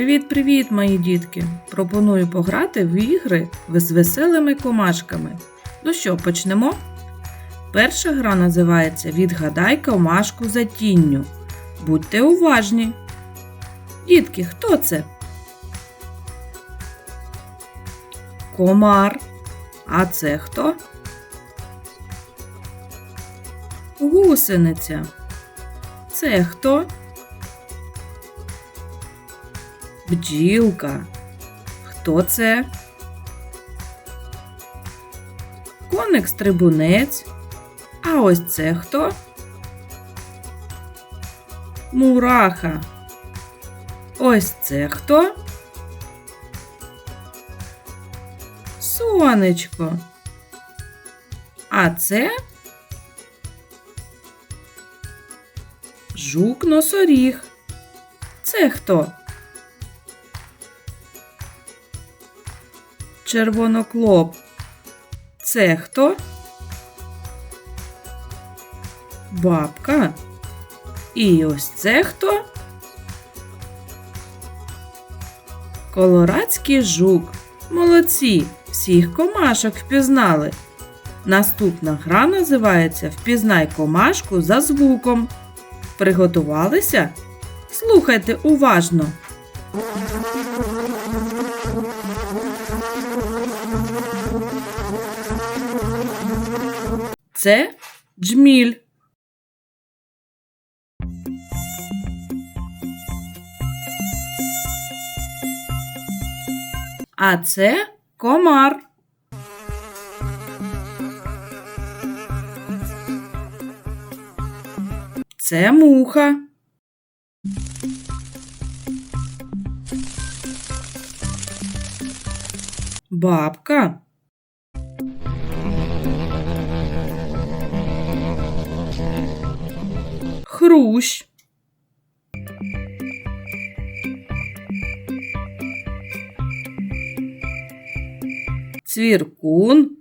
Привіт-привіт, мої дітки! Пропоную пограти в ігри з веселими комашками. Ну що, почнемо? Перша гра називається Відгадай комашку за тінню. Будьте уважні. Дітки, хто це? Комар. А це хто? Гусениця. Це хто? Бджілка. Хто це? Коник стрибунець. А ось це хто? Мураха. Ось це хто? Сонечко. А це жук носоріг. Це хто? Червоноклоп. Це хто? Бабка. І ось це хто? Колорадський жук. Молодці! Всіх комашок впізнали. Наступна гра називається Впізнай комашку за звуком. Приготувалися? Слухайте уважно. Це джміль. А це комар. Це муха. Бабка. Хрущ. Цвіркун.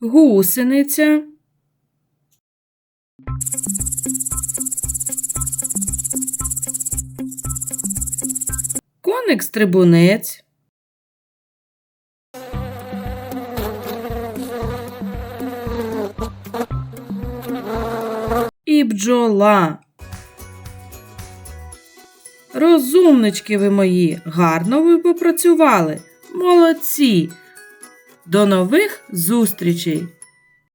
Гусениця. Коник стрибунець. Бджола. Розумнички ви мої, гарно ви попрацювали. Молодці. До нових зустрічей!